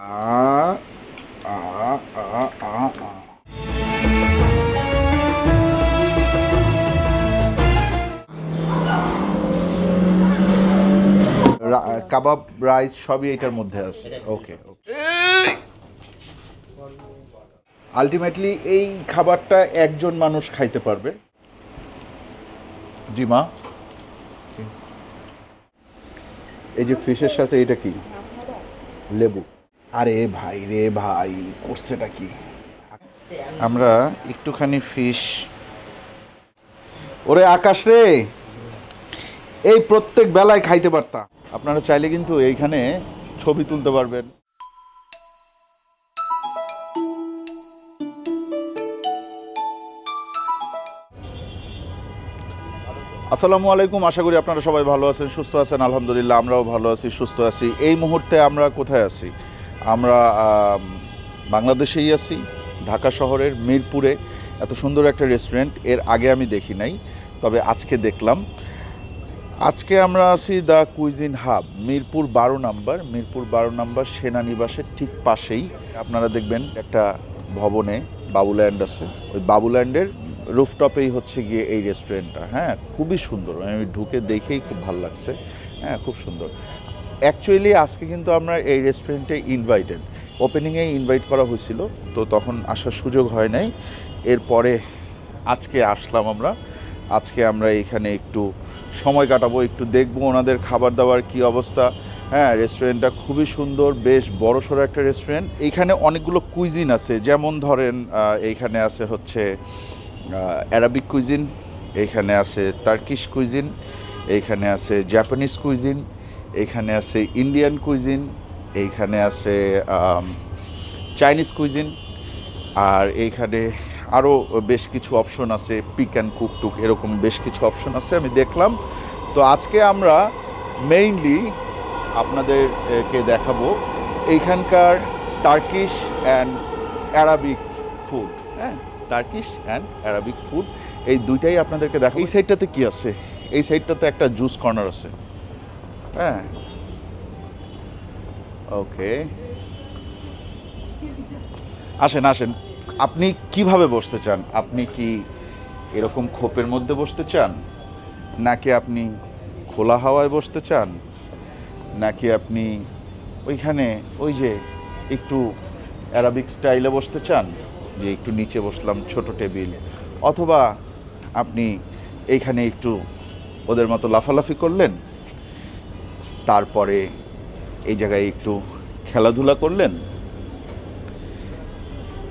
আ কাবাব, rice সবই এটার মধ্যে আছে। ওকে আলটিমেটলি এই খাবারটা একজন মানুষ খাইতে পারবে। জি মা। এই যে ফিশের সাথে এটা কি? লেবু। আরে ভাই রে ভাই, করছেটা কি? আমরা একটুখানি ফিশ ওরে আকাশ রে, এই প্রত্যেক বেলায় খাইতে পারতাম আপনারা চাইলে কিন্তু এইখানে ছবি তুলতে পারবেন। আসসালামু আলাইকুম, আশা করি আপনারা সবাই ভালো আছেন, সুস্থ আছেন, আলহামদুলিল্লাহ আমরাও ভালো আছি, সুস্থ আছি। এই মুহূর্তে আমরা কোথায় আছি? আমরা বাংলাদেশেই আছি, ঢাকা শহরের মিরপুরে। এত সুন্দর একটা রেস্টুরেন্টের আগে আমি দেখি নাই, তবে আজকে দেখলাম। আজকে আমরা আছি দ্য কুইজিন হাব, মিরপুর বারো নাম্বার। মিরপুর বারো নাম্বার সেনানিবাসের ঠিক পাশেই। আপনারা দেখবেন একটা ভবনে বাবুল্যান্ড আছে। ওই বাবুল্যান্ডের রুফটপেই হচ্ছে গিয়ে এই রেস্টুরেন্টটা হ্যাঁ খুবই সুন্দর। আমি ঢুকে দেখেই খুব ভালো লাগছে। হ্যাঁ খুব সুন্দর। অ্যাকচুয়ালি আজকে কিন্তু আমরা এই রেস্টুরেন্টে ইনভাইটেড ওপেনিংয়ে ইনভাইট করা হয়েছিল, তো তখন আসার সুযোগ হয় নাই। এরপরে আজকে আসলাম আমরা। আজকে আমরা এখানে একটু সময় কাটাবো, একটু দেখব ওনাদের খাবার দাবার কি অবস্থা। হ্যাঁ রেস্টুরেন্টটা খুবই সুন্দর, বেশ বড় সড়ো একটা রেস্টুরেন্ট এইখানে অনেকগুলো কুইজিন আছে, যেমন ধরেন এইখানে আছে হচ্ছে অ্যারাবিক কুইজিন এইখানে আছে টার্কিশ কুইজিন এইখানে আছে জাপানিজ কুইজিন এইখানে আছে ইন্ডিয়ান কুইজিন এইখানে আছে চাইনিজ কুইজিন আর এইখানে আরও বেশ কিছু অপশন আছে পিক অ্যান্ড কুক টুক এরকম বেশ কিছু অপশন আছে আমি দেখলাম। তো আজকে আমরা মেইনলি আপনাদেরকে দেখাবো এইখানকার টার্কিশ অ্যান্ড অ্যারাবিক ফুড হ্যাঁ? টার্কিশ অ্যান্ড অ্যারাবিক ফুড এই দুইটাই আপনাদেরকে দেখা এই সাইডটাতে কি আছে? এই সাইডটাতে একটা জুস কর্নার আছে। হ্যাঁ। ওকে। আসেন আসেন। আপনি কীভাবে বসতে চান? আপনি কি এরকম খোপের মধ্যে বসতে চান? নাকি আপনি খোলা হাওয়ায় বসতে চান? নাকি আপনি ওইখানে ওই যে একটু অ্যারাবিক স্টাইলে বসতে চান? যে একটু নিচে বসলাম, ছোট টেবিল। অথবা আপনি এইখানে একটু ওদের মতো লাফালাফি করলেন? তারপরে এই জায়গায় একটু খেলাধুলা করলেন?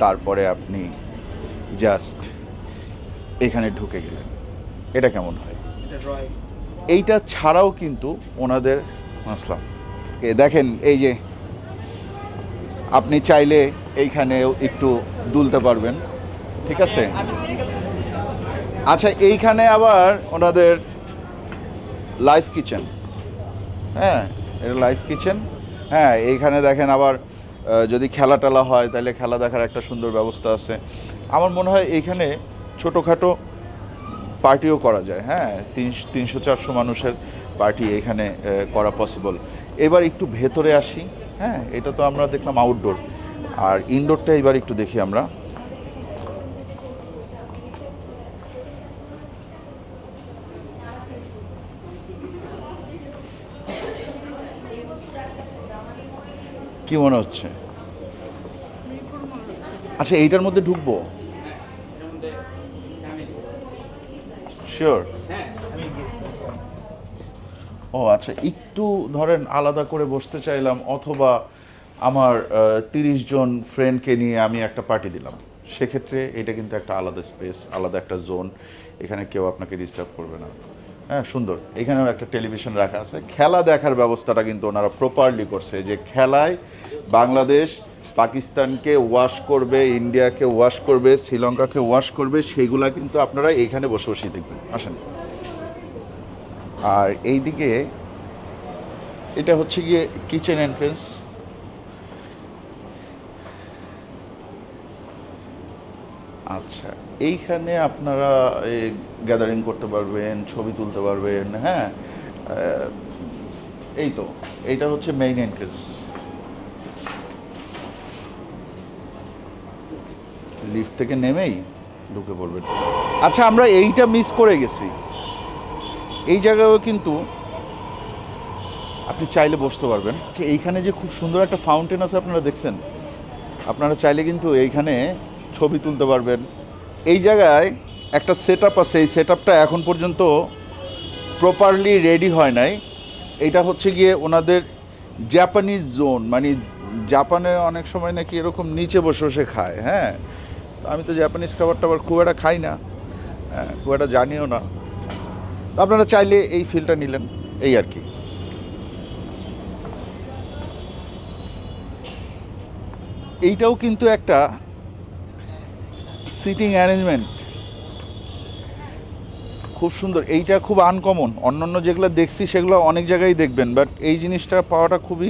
তারপরে আপনি জাস্ট এখানে ঢুকে গেলেন। এটা কেমন হয়? এইটা ছাড়াও কিন্তু ওনাদের আসলাম। এ দেখেন এই যে আপনি চাইলে এইখানেও একটু দুলতে পারবেন। ঠিক আছে? আচ্ছা এইখানে আবার ওনাদের লাইফ কিচেন হ্যাঁ এটা লাইফ কিচেন হ্যাঁ এইখানে দেখেন আবার যদি খেলা টেলা হয়, তাহলে খেলা দেখার একটা সুন্দর ব্যবস্থা আছে। আমার মনে হয় এইখানে ছোটোখাটো পার্টিও করা যায়। হ্যাঁ তিনশো তিনশো চারশো মানুষের পার্টি এখানে করা পসিবল এবার একটু ভেতরে আসি। হ্যাঁ এটা তো আমরা দেখলাম আউটডোর আর ইনডোরটা এবার একটু দেখি আমরা। কি মনে হচ্ছে? আচ্ছা এইটার মধ্যে ঢুকবো। শিওর ও আচ্ছা একটু ধরেন আলাদা করে বসতে চাইলাম, অথবা আমার তিরিশ জন ফ্রেন্ডকে নিয়ে আমি একটা পার্টি দিলাম। সেক্ষেত্রে এটা কিন্তু একটা আলাদা স্পেস আলাদা একটা জোন এখানে কেউ আপনাকে ডিস্টার্ব করবে না। হ্যাঁ সুন্দর। এখানেও একটা টেলিভিশন রাখা আছে। খেলা দেখার ব্যবস্থাটা কিন্তু ওনারা প্রপারলি করছে। যে খেলায় বাংলাদেশ পাকিস্তানকে ওয়াশ করবে, ইন্ডিয়াকে ওয়াশ করবে, শ্রীলঙ্কাকে ওয়াশ করবে সেইগুলা কিন্তু আপনারা এইখানে বসে বসেই দেখবেন। আসেন। আর এইদিকে এটা হচ্ছে গিয়ে কিচেন এন্ট্রেন্স আচ্ছা। এইখানে আপনারা গ্যাদারিং করতে পারবেন, ছবি তুলতে পারবেন হ্যাঁ? এই তো, এইটা হচ্ছে মেইন এন্ট্রেন্স লিফট থেকে নেমেই ঢুকে পড়বেন। আচ্ছা আমরা এইটা মিস করে গেছি। এই জায়গাও কিন্তু আপনি চাইলে বসতে পারবেন। আচ্ছা এইখানে যে খুব সুন্দর একটা ফাউন্টেন আছে, আপনারা দেখছেন? আপনারা চাইলে কিন্তু এইখানে ছবি তুলতে পারবেন। এই জায়গায় একটা সেট আছে। এই সেট এখন পর্যন্ত প্রপারলি রেডি হয় নাই। এটা হচ্ছে গিয়ে ওনাদের জাপানিজ জোন মানে জাপানে অনেক সময় নাকি এরকম নিচে বসে বসে খায় হ্যাঁ? আমি তো জাপানিজ খাবার টাবার খুব একটা খাই না। হ্যাঁ, খুব একটা জানিও না। আপনারা চাইলে এই ফিলটা নিলেন এই আর কি। এইটাও কিন্তু একটা সিটিং অ্যারেঞ্জমেন্ট। খুব সুন্দর। এইটা খুব আনকমন অন্যান্য যেগুলো দেখছি, সেগুলো অনেক জায়গায় দেখবেন বাট এই জিনিসটা পাওয়াটা খুবই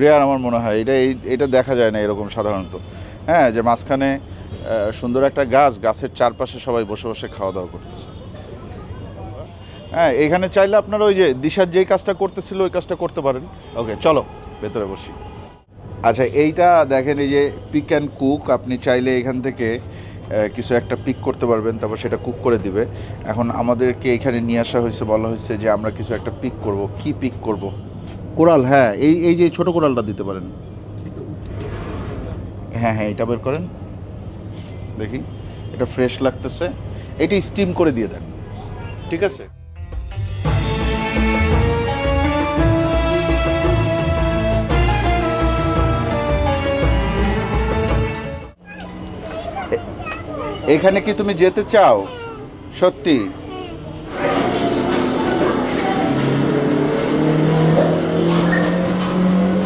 রেয়ার আমার মনে হয়। এটা, এই, এটা দেখা যায় না এরকম সাধারণত। হ্যাঁ যে মাঝখানে সুন্দর একটা গাছ, গাছের চারপাশে সবাই বসে বসে খাওয়া দাওয়া করতেছে। হ্যাঁ এখানে চাইলে আপনারা ওই যে দিশার যেই কাজটা করতেছিল, ওই কাজটা করতে পারেন। ওকে চলো, ভেতরে বসি। আচ্ছা এইটা দেখেন, এই যে পিক অ্যান্ড কুক আপনি চাইলে এখান থেকে কিছু একটা পিক করতে পারবেন তারপর সেটা কুক করে দিবে। এখন আমাদেরকে এখানে নিয়ে আসা হয়েছে বলা হয়েছে যে আমরা কিছু একটা পিক করব। কি পিক করব? কোরাল হ্যাঁ এই এই যে ছোট কোরালটা দিতে পারেন। হ্যাঁ হ্যাঁ এটা বের করেন। দেখি এটা ফ্রেশ লাগতেছে। এটি স্টিম করে দিয়ে দেন। ঠিক আছে? এখানে কি তুমি যেতে চাও? সত্যি।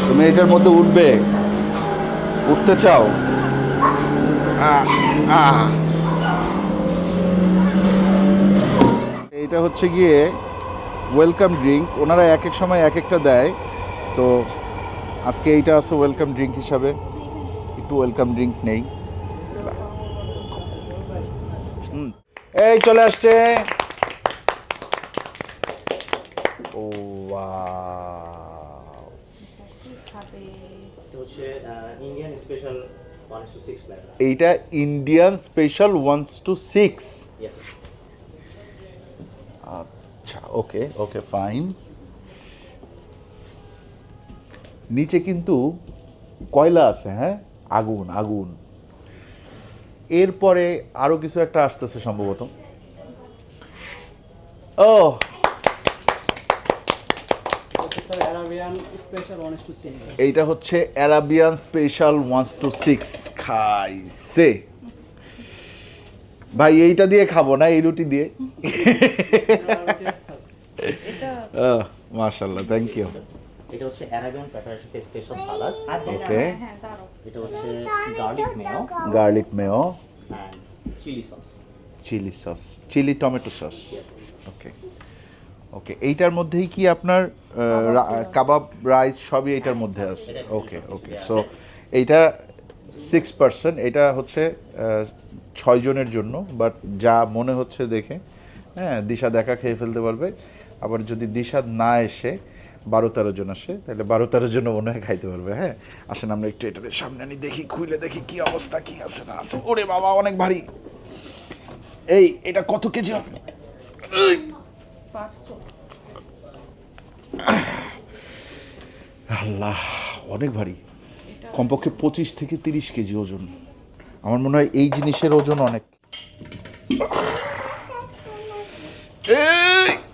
তুমি এটার মধ্যে উঠবে। উঠতে চাও। এইটা হচ্ছে গিয়ে ওয়েলকাম ড্রিঙ্ক ওনারা এক এক সময় এক একটা দেয়। তো আজকে এইটা আছে ওয়েলকাম ড্রিঙ্ক হিসাবে। একটু ওয়েলকাম ড্রিঙ্ক নেই। এই চলে আসছে। ও এইটা Indian special ones two six আচ্ছা ওকে ওকে ফাইন। নিচে কিন্তু কয়লা আছে হ্যাঁ? আগুন আগুন। এরপরে আরও কিছু একটা আসতেছে সম্ভবত। ও। এইটা হচ্ছে Arabian special once two six খাইছে। ভাই এইটা দিয়ে খাব না এই রুটি দিয়ে? মাশাল্লাহ থ্যাংক ইউ এটা হচ্ছে অ্যারাবিয়ান প্ল্যাটারের সাথে স্পেশাল সালাদ ওকে এটা হচ্ছে garlic mayo garlic and chili sauce chili sauce chili tomato sauce okay okay এইটার মধ্যেই কি আপনার কাবাব রাইস সবই এইটার মধ্যে আছে? ওকে ওকে সো এইটা সিক্স পার্সেন্ট এটা হচ্ছে আহ, ছয় জনের জন্য বাট যা মনে হচ্ছে দেখে হ্যাঁ দিশা দেখা খেয়ে ফেলতে পারবে। আবার যদি দিশা না এসে বারো তেরো জন আসে তাহলে বারো তেরো জন মনে হয় খাইতে পারবে হ্যাঁ? আসেন আমরা একটু এটার সামনে আনি দেখি খুলে দেখি কি অবস্থা কি আছে না আছে। ওরে বাবা অনেক ভারী। এই এটা কত কেজি হবে? আল্লাহ অনেক ভারী। কমপক্ষে পঁচিশ থেকে তিরিশ কেজি ওজন। আমার মনে হয় এই জিনিসের ওজন অনেক। এই!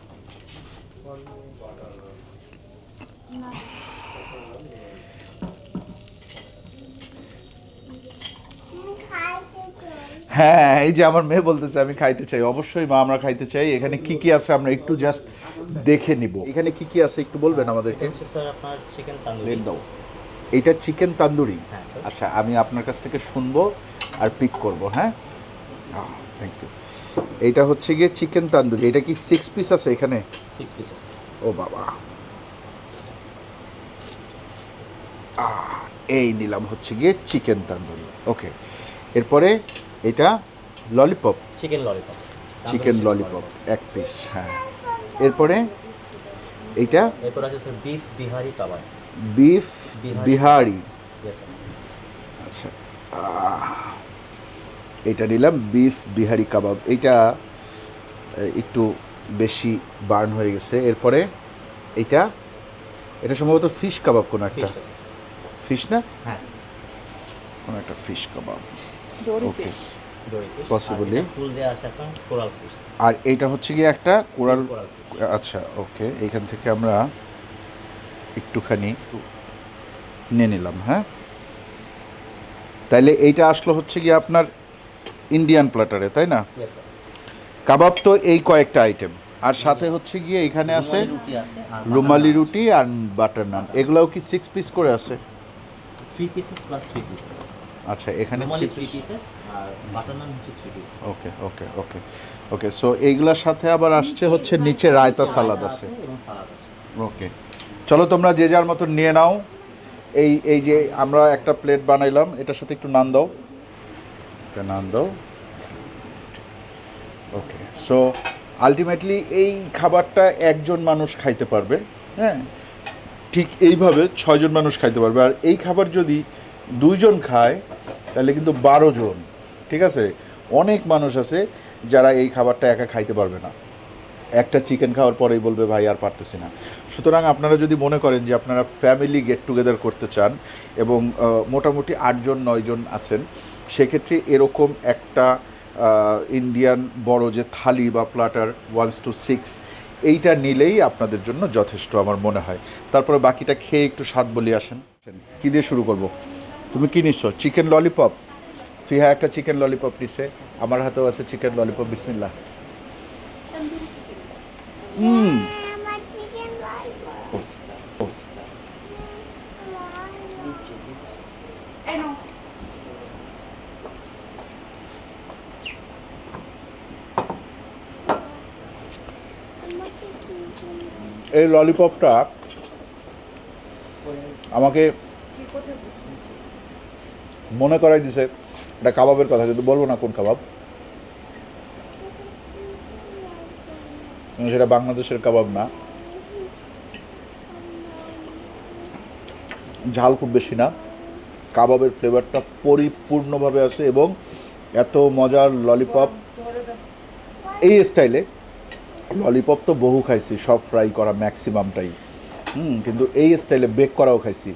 হ্যাঁ এই যে আমার মেয়ে বলতেছে আমি খাইতে চাই। অবশ্যই মা আমরা খাইতে চাই। এখানে কি কি আছে আমরা একটু জাস্ট দেখে নিব। এখানে কি কি আছে একটু বলবেন আমাদেরকে? এটা স্যার আপনার চিকেন তান্দুরি। দাও। এইটা চিকেন তান্দুরি? হ্যাঁ, স্যার। আচ্ছা আমি আপনার কাছ থেকে শুনব আর পিক করব হ্যাঁ? থ্যাংক ইউ এইটা হচ্ছে গিয়ে চিকেন তান্দুরি। এটা কি সিক্স পিস আছে এখানে? সিক্স পিসেস ও বাবা। এই নিলাম হচ্ছে গিয়ে চিকেন তান্দুরি। ওকে এরপরে এটা lollipop chicken lollipop chicken lollipop এক পিস হ্যাঁ। এরপরে এইটা? এরপর আছে sir beef Bihari kebab beef Bihari. আচ্ছা এটা নিলাম বিফ বিহারি কাবাব। এইটা আহ, একটু বেশি বার্ন হয়ে গেছে। এরপরে এইটা এটা সম্ভবত ফিশ কাবাব কোনো একটা। ফিশ না? হ্যাঁ কোনো একটা ফিশ কাবাব। ওকে ফুল আছে এখন কোরাল ফিশ আর এইটা হচ্ছে গিয়ে একটা কোরাল আচ্ছা ওকে এইখান থেকে আমরা একটুখানি নিয়ে নিলাম হ্যাঁ? তাইলে এইটা আসলো হচ্ছে গিয়ে আপনার ইন্ডিয়ান প্ল্যাটারে তাই না? কাবাব তো এই কয়েকটা আইটেম আর সাথে হচ্ছে গিয়ে এখানে আছে রুমালি রুটি আর বাটার নান এগুলোও কি সিক্স পিস করে আছে? Three pieces plus three pieces আচ্ছা এখানে three. Pieces okay okay okay okay so এইগুলোর সাথে আবার আসছে হচ্ছে নিচে রায়তা সালাদ আছে ওকে চলো তোমরা যে যার মতো নিয়ে নাও। এই এই যে আমরা একটা প্লেট বানাইলাম এটার সাথে একটু নান দাও। একটা নান দাও। ওকে সো আলটিমেটলি এই খাবারটা একজন মানুষ খাইতে পারবে হ্যাঁ? ঠিক এইভাবে ছয়জন মানুষ খাইতে পারবে। আর এই খাবার যদি দুইজন খায় তাহলে কিন্তু বারো জন। ঠিক আছে? অনেক মানুষ আছে যারা এই খাবারটা একা খাইতে পারবে না। একটা চিকেন খাওয়ার পরেই বলবে, ভাই, আর পারতেছি না। সুতরাং আপনারা যদি মনে করেন যে আপনারা ফ্যামিলি গেট টুগেদার করতে চান এবং মোটামুটি আটজন নয়জন আছেন, সেক্ষেত্রে এরকম একটা ইন্ডিয়ান বড় যে থালি বা প্লাটার ওয়ান্স টু সিক্স এইটা নিলেই আপনাদের জন্য যথেষ্ট আমার মনে হয়। তারপরে বাকিটা খেয়ে একটু স্বাদ বলি আসেন। কী দিয়ে শুরু করব? তুমি কী নিচ্ছ? চিকেন ললিপপ ফিহা একটা চিকেন ললিপপ নিছে আমার হাতেও আছে চিকেন ললিপপ ললিপপ এই ললিপপটা আমাকে মনে করাই দিছে এটা কাবাবের কথা, কিন্তু বলব না কোন কাবাব। সেটা বাংলাদেশের কাবাব না। ঝাল খুব বেশি না। কাবাবের ফ্লেভারটা পরিপূর্ণভাবে আছে এবং এত মজার ললিপপ। এই স্টাইলে ললিপপ তো বহু খাইছি, সব ফ্রাই করা ম্যাক্সিমামটাই হুম, কিন্তু এই স্টাইলে বেক করাও খাইছি।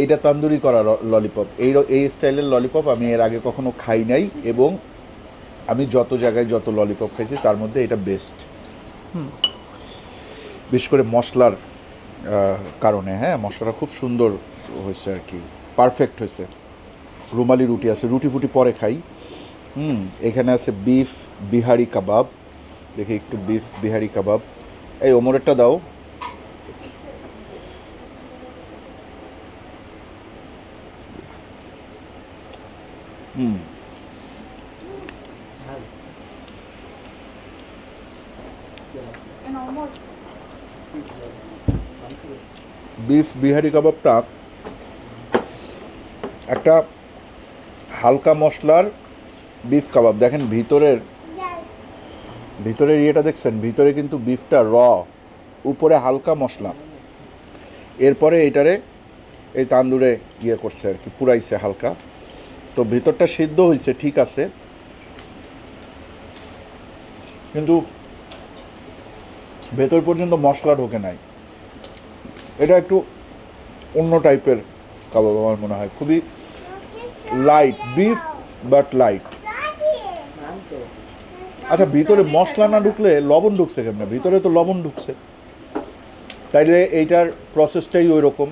এইটা তান্দুরি করা ললিপপ এই এই স্টাইলের ললিপপ আমি এর আগে কখনো খাই নাই এবং আমি যত জায়গায় যত ললিপপ খাইছি তার মধ্যে এটা বেস্ট বিশেষ করে মশলার কারণে হ্যাঁ? মশলাটা খুব সুন্দর হয়েছে আর কি। পারফেক্ট হয়েছে। রুমালি রুটি আছে রুটি ফুটি পরে খাই। হুম এখানে আছে বিফ বিহারি কাবাব। দেখি একটু বিফ বিহারি কাবাব। এই ওমরেরটা দাও। হুম। বিফ বিহারি কাবাবটা একটা হালকা মশলার বিফ কাবাব। দেখেন ভিতরের ভিতরের ইয়েটা দেখছেন? ভিতরে কিন্তু বিফটা র, উপরে হালকা মশলা। এরপরে এটারে এই তান্দুরে ইয়ে করছে আর কি, পুরাইছে হালকা। তো ভিতরটা সিদ্ধ হয়েছে ঠিক আছে। কিন্তু ভেতর পর্যন্ত মশলা ঢোকে নাই। এটা একটু অন্য টাইপের কাবাব আমার মনে হয়। খুবই লাইট বিফ বাট লাইট আচ্ছা ভিতরে মশলা না ঢুকলে লবণ ঢুকছে কেমনে? ভিতরে তো লবণ ঢুকছে। তাইলে এইটার প্রসেসটাই ওই রকম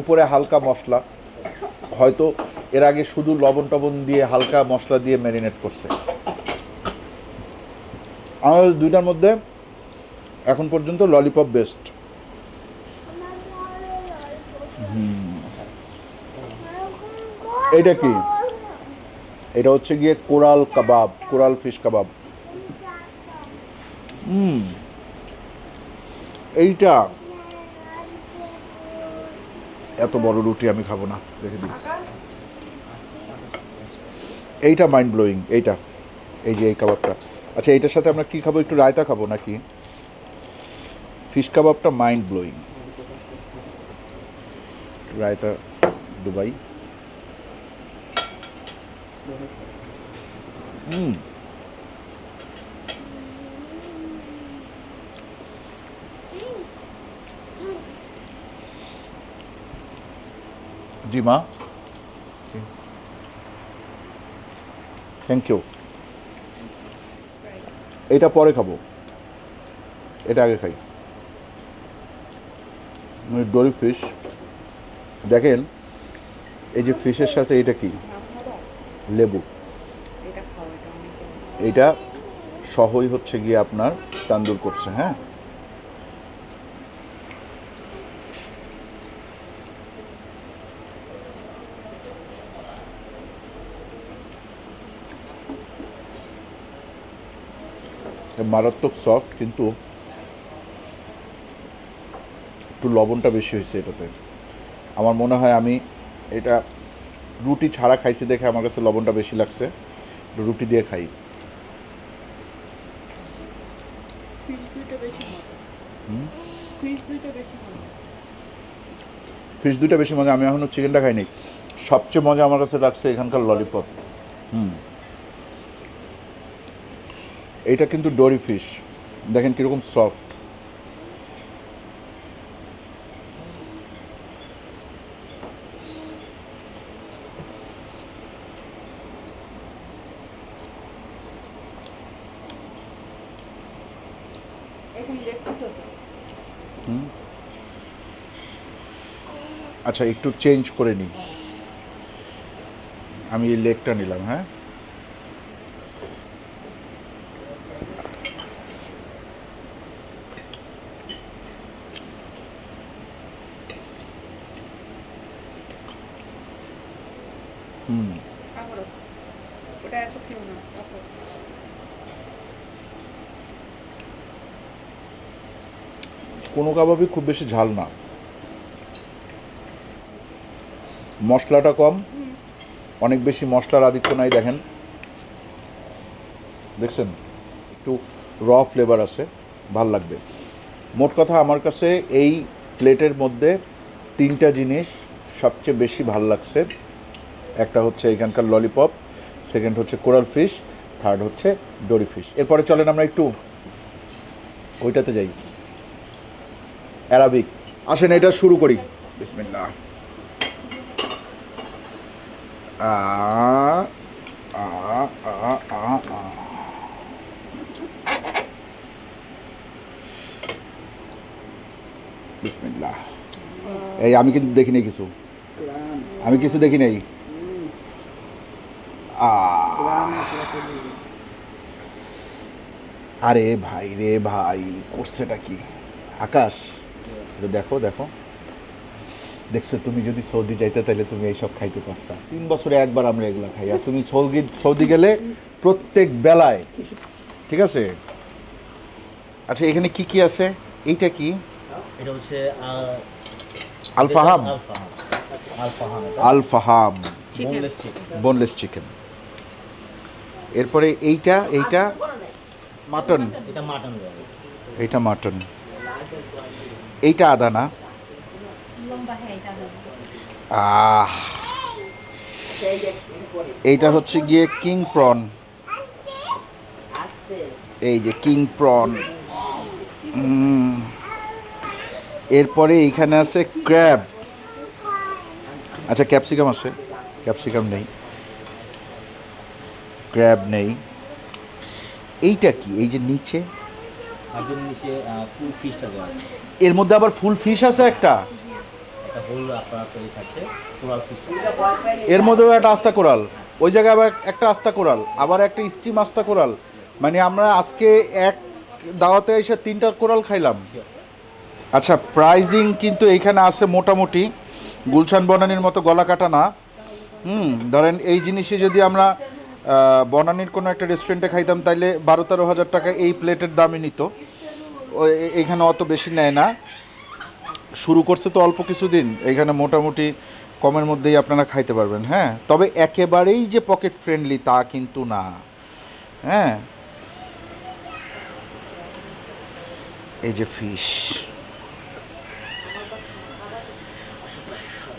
উপরে হালকা মশলা। হয়তো এর আগে শুধু লবণ টবণ দিয়ে হালকা মশলা দিয়ে ম্যারিনেট করছে। আমাদের দুইটার মধ্যে এখন পর্যন্ত ললিপপ বেস্ট এটা কি? এটা হচ্ছে গিয়ে coral kebab, coral fish kebab. হুম। এইটা এত বড় রুটি আমি খাব না, দেখে দিই এইটা মাইন্ড ব্লোয়িং এইটা। এই যে এই কাবাবটা। আচ্ছা এইটার সাথে আমরা কী খাব? একটু রায়তা খাব নাকি? ফিশ কাবাবটা মাইন্ড ব্লোয়িং রায়তা দুবাই। হুম। জি, মা। থ্যাংক ইউ এটা পরে খাব। এটা আগে খাই। Dory fish. দেখেন এই যে ফিশের সাথে এটা কি? লেবু। এটা সহই হচ্ছে গিয়ে আপনার তান্দুর করছে হ্যাঁ? মারাত্মক সফট কিন্তু একটু লবণটা বেশি হয়েছে এটাতে। আমার মনে হয় আমি এটা রুটি ছাড়া খাইছি দেখে আমার কাছে লবণটা বেশি লাগছে। রুটি দিয়ে খাই। ফিশ দুইটা বেশি মজা। ফিশ দুইটা বেশি মজা। আমি এখনও চিকেনটা খাইনি। সবচেয়ে মজা আমার কাছে লাগছে এখানকার ললিপপ হুম। এটা কিন্তু ডরি ফিশ দেখেন কীরকম সফট আচ্ছা একটু চেঞ্জ করে নিই আমি এই লেগটা নিলাম হ্যাঁ হুম তারপরে ওটা এত খেও না তারপর কোনো কাবাবই খুব বেশি ঝাল না। মশলাটা কম। অনেক বেশি মশলার আধিক্য নাই, দেখেন। দেখছেন? একটু র ফ্লেভার আছে, ভালো লাগবে। মোট কথা আমার কাছে এই প্লেটের মধ্যে তিনটা জিনিস সবচেয়ে বেশি ভালো লাগছে। একটা হচ্ছে এখানকার ললিপপ সেকেন্ড হচ্ছে কোরাল ফিশ থার্ড হচ্ছে ডোরি ফিশ এরপরে চলেন আমরা একটু ওইটাতে যাই। অ্যারাবিক। আসেন, এটা শুরু করি। বিসমিল্লাহ। এই, আমি কিন্তু দেখি নাই কিছু। আমি কিছু দেখি নাই। আরে ভাই রে ভাই, করছেটা কি? আকাশ। দেখো দেখো। দেখছ তুমি যদি সৌদি যাইতে তাহলে তুমি এইসব খাইতে পারতা। তিন বছরে একবার আমরা এগুলো খাই। আর তুমি সৌদি সৌদি গেলে প্রত্যেক বেলায় ঠিক আছে? আচ্ছা এখানে কি কি আছে? এইটা কি? এটা হচ্ছে আল ফাহাম আল ফাহাম আল ফাহাম আল ফাহাম বোনলেস চিকেন এরপরে এইটা এইটা মাটন এটা মাটন এইটা মাটন এইটা আদা না? হ্যাঁ আহ এইটা হচ্ছে গিয়ে কিং প্রন। এই যে কিং প্রন। এরপরে এইখানে আছে ক্র্যাব। আচ্ছা ক্যাপসিকাম আছে। ক্যাপসিকাম নেই। ক্র্যাব নেই। এইটা কি? এই যে নিচে একদম নিচে ফুল ফিশটা দেওয়া আছে। এর মধ্যে আবার ফুল ফিশ আছে একটা? একটা হোল আপনার তৈরি থাকছে কোরাল ফিশ এর মধ্যেও একটা আস্তা কোরাল। ওই জায়গায় আবার একটা আস্তা কোরাল আবার একটা স্টিম আস্তা কোরাল। মানে আমরা আজকে এক দাওয়াতে এসে তিনটা কোরাল খাইলাম। আচ্ছা প্রাইজিং কিন্তু এইখানে আছে মোটামুটি। গুলশান বনানির মতো গলা কাটা না। হুম ধরেন এই জিনিসে যদি আমরা বনানীর কোনো একটা রেস্টুরেন্টে খাইতাম, তাইলে বারো তেরো হাজার টাকা এই প্লেটের দামই নিত। ও, এ- এইখানে অত বেশি নেয় না। শুরু করছে তো অল্প কিছুদিন এইখানে মোটামুটি কমের মধ্যেই আপনারা খাইতে পারবেন হ্যাঁ? তবে একেবারেই যে পকেট ফ্রেন্ডলি তা কিন্তু না হ্যাঁ? এই যে ফিশ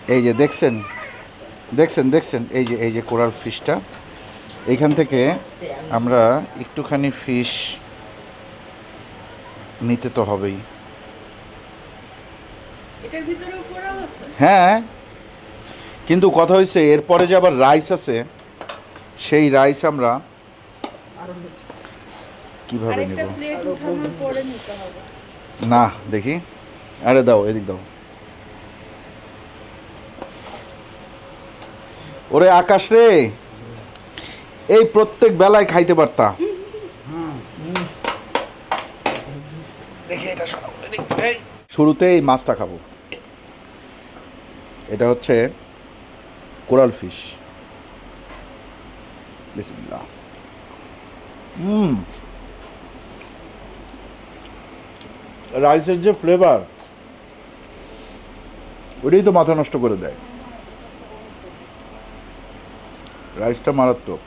এই যে দেখছেন দেখছেন দেখছেন? এই যে এই যে কোরাল ফিশটা এইখান থেকে আমরা একটুখানি ফিশ নিতে তো হবেই। এটার ভিতরেও পোড়া আছে? হ্যাঁ কিন্তু কথা হয়েছে এরপরে যে আবার রাইস আছে সেই রাইস আমরা কীভাবে নেব? না দেখি। আরে দাও এদিক দাও। ওরে আকাশ রে! এই প্রত্যেক বেলায় খাইতে পারতা। দেখি এটা। শুরুতে এই মাছটা খাব। এটা হচ্ছে কোরাল ফিশ। বিসমিল্লাহ। হুম। রাইসের যে ফ্লেভার ওটাই তো মাথা নষ্ট করে দেয়। রাইসটা মারাত্মক।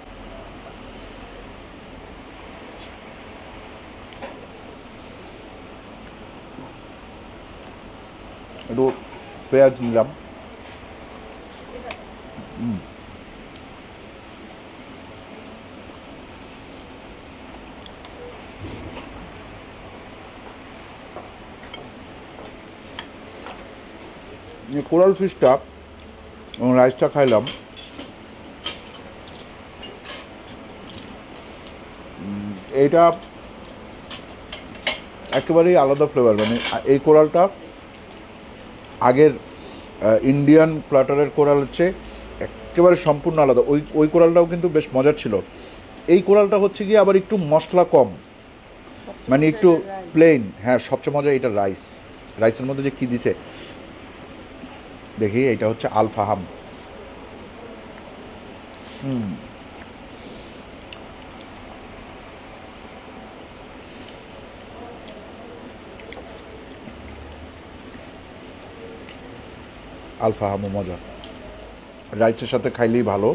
একটু পেঁয়াজ নিলাম। কোরাল ফিশটা রাইসটা খাইলাম। এইটা একেবারেই আলাদা ফ্লেভার মানে এই কোরালটা আগের ইন্ডিয়ান প্লাটারের কোরাল হচ্ছে একেবারে সম্পূর্ণ আলাদা। ওই ওই কোরালটাও কিন্তু বেশ মজার ছিল। এই কোরালটা হচ্ছে গিয়ে আবার একটু মশলা কম। মানে একটু প্লেন হ্যাঁ সবচেয়ে মজা এটা রাইস রাইসের মধ্যে যে কী দিছে? দেখি এটা হচ্ছে আলফাহাম। হুম। আল ফাহামও মজা। রাইসের সাথে খাইলেই ভালো।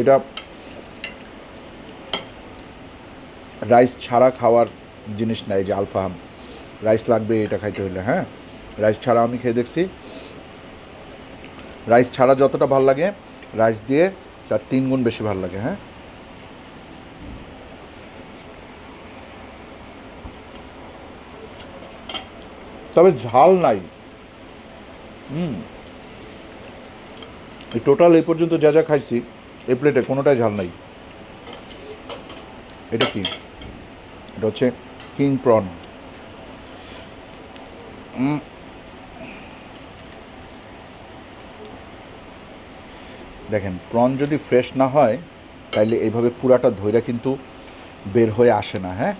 এটা রাইস ছাড়া খাওয়ার জিনিস নাই যে আলফাহাম রাইস লাগবে এটা খাইতে হইলে হ্যাঁ? রাইস ছাড়া আমি খেয়ে দেখছি। রাইস ছাড়া যতটা ভালো লাগে, রাইস দিয়ে তার তিন গুণ বেশি ভালো লাগে হ্যাঁ? তবে ঝাল নাই। হুম। টোটাল এই পর্যন্ত যা যা খাইছি, এই প্লেটে কোনোটাই ঝাল নাই। এটা কি? এটা হচ্ছে কিং প্রন দেখেন প্রন যদি ফ্রেশ না হয়, তাইলে এইভাবে পুরাটা ধইরা কিন্তু বের হয়ে আসে না হ্যাঁ?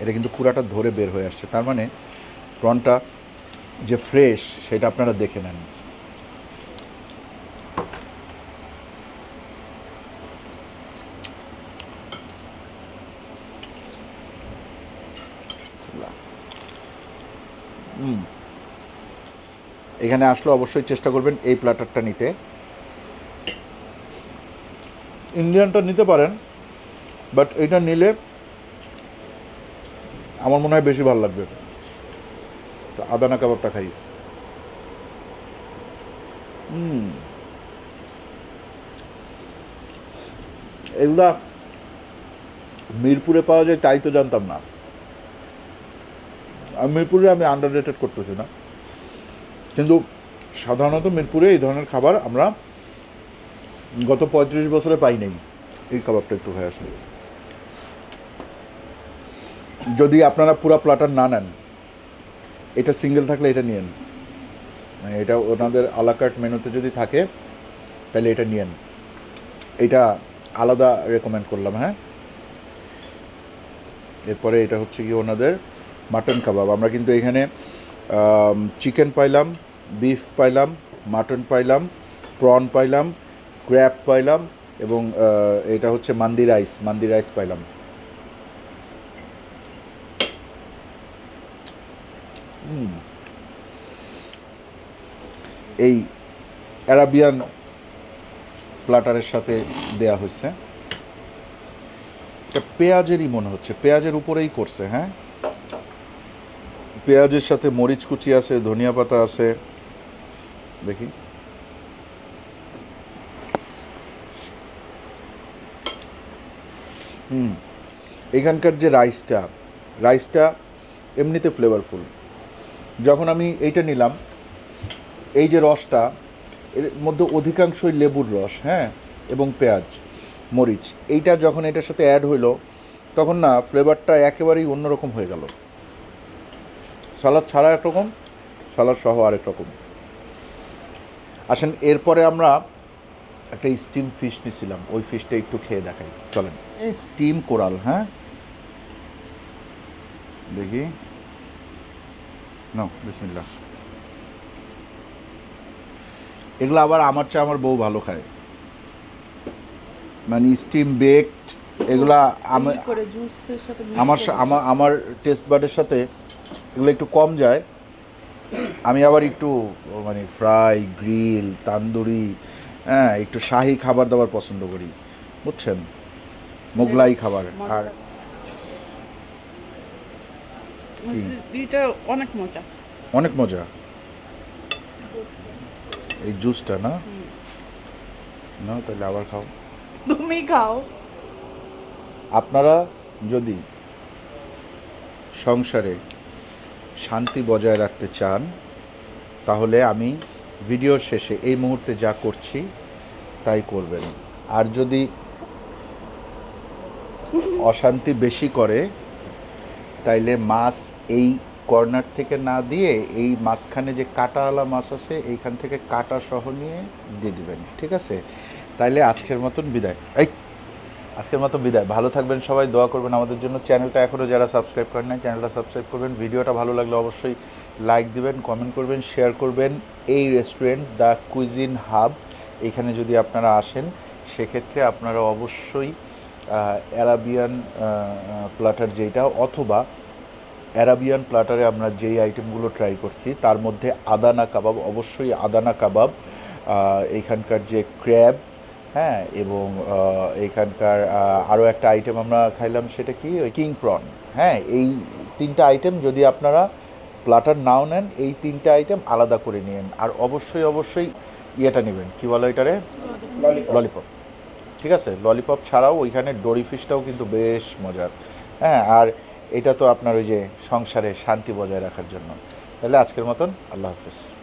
এটা কিন্তু পুরাটা ধরে বের হয়ে আসছে। তার মানে প্রনটা যে ফ্রেশ, সেটা আপনারা দেখে নেন। এখানে আসলে অবশ্যই চেষ্টা করবেন এই প্ল্যাটারটা নিতে। ইন্ডিয়ানটা নিতে পারেন, বাট এটা নিলে আমার মনে হয় বেশি ভালো লাগবে। তো আদানা কাবাবটা খাই এগুলা মিরপুরে পাওয়া যায়, তাই তো জানতাম না। আর মিরপুরে আমি আন্ডার রেটেড করতেছি না। কিন্তু সাধারণত মিরপুরে এই ধরনের খাবার আমরা গত পঁয়ত্রিশ বছরে পাই নাই, এই কাবাবটা একটু হয়ে আসলে। যদি আপনারা পুরা প্লাটার না নেন এটা সিঙ্গেল থাকলে এটা নিয়েন। মানে এটা ওনাদের আলাকাট মেনুতে যদি থাকে, তাহলে এটা নিয়েন। এটা আলাদা রেকমেন্ড করলাম হ্যাঁ? এরপরে এটা হচ্ছে কি ওনাদের মাটন কাবাব আমরা কিন্তু এখানে চিকেন পাইলাম বিফ পাইলাম মাটন পাইলাম প্রন পাইলাম ক্র্যাপ পাইলাম এবং এটা হচ্ছে মান্দি রাইস মান্দি রাইস পাইলাম। এই অ্যারাবিয়ান প্লাটারের সাথে দেয়া হয়েছে। এটা পেঁয়াজেরই মনে হচ্ছে, পেঁয়াজের উপরেই করছে হ্যাঁ? পেঁয়াজের সাথে মরিচ কুচি আছে, ধনিয়া পাতা আছে। দেখি। হুম। এখানকার যে রাইসটা রাইসটা এমনিতে ফ্লেভারফুল যখন আমি এইটা নিলাম, এই যে রসটা, এর মধ্যে অধিকাংশই লেবুর রস হ্যাঁ এবং পেঁয়াজ, মরিচ, এইটা যখন এটার সাথে অ্যাড হইল, তখন না ফ্লেভারটা একেবারেই অন্যরকম হয়ে গেল। সালাদ ছাড়া একরকম সালাদ সহ আরেক রকম। আসেন, এরপরে আমরা একটা স্টিম ফিশ নিয়েছিলাম ওই ফিশটা একটু খেয়ে দেখাই। চলেন। এই স্টিম কোরাল হ্যাঁ? দেখি। নাও বিসমিল্লা এগুলো আবার আমার চেয়ে আমার বউ ভালো খায়। মানে স্টিম বেকড এগুলা আমি আমার আমার আমার টেস্ট বাডের সাথে এগুলো একটু কম যায়। আমি আবার একটু মানে ফ্রাই গ্রিল তান্দুরি হ্যাঁ একটু শাহি খাবার দাবার পছন্দ করি। বুঝছেন? মোগলাই খাবার আর অনেক মজা। অনেক মজা? এই জুসটা না? না তাহলে আবার খাও। তুমি খাও। আপনারা যদি সংসারে শান্তি বজায় রাখতে চান তাহলে আমি ভিডিওর শেষে এই মুহূর্তে যা করছি তাই করবেন। আর যদি অশান্তি বেশি করে তাইলে মাছ এই কর্নার থেকে না দিয়ে এই মাঝখানে যে কাটাওয়ালা মাছ আছে, এইখান থেকে কাটা সহ নিয়ে দিয়ে দিবেন, ঠিক আছে? তাইলে আজকের মতন বিদায়। এই, আজকের মতো বিদায়। ভালো থাকবেন সবাই, দোয়া করবেন আমাদের জন্য। চ্যানেলটা এখনও যারা সাবস্ক্রাইব করেন নাই, চ্যানেলটা সাবস্ক্রাইব করবেন। ভিডিওটা ভালো লাগলে অবশ্যই লাইক দিবেন, কমেন্ট করবেন, শেয়ার করবেন। এই রেস্টুরেন্ট, দ্য কুইজিন হাব, এখানে যদি আপনারা আসেন, সেক্ষেত্রে আপনারা অবশ্যই অ্যারাবিয়ান প্লাটার যেটা অথবা অ্যারাবিয়ান প্লাটারে আমরা যেই আইটেমগুলো ট্রাই করছি তার মধ্যে আদানা কাবাব অবশ্যই আদানা কাবাব আহ, এইখানকার যে ক্র্যাব হ্যাঁ এবং আহ, এইখানকার আরও একটা আইটেম আমরা খাইলাম সেটা কি? ওই কিং প্রন হ্যাঁ এই তিনটা আইটেম যদি আপনারা প্লাটার নাও নেন এই তিনটা আইটেম আলাদা করে নিন আর অবশ্যই অবশ্যই ইয়েটা নেবেন কী বলো এটারে ললিপপ ঠিক আছে? ললিপপ ছাড়াও ওইখানে ডোরি ফিশটাও কিন্তু বেশ মজার। হ্যাঁ আর এটা তো আপনার ওই যে সংসারে শান্তি বজায় রাখার জন্য। তাহলে আজকের মতন আল্লাহ হাফিজ।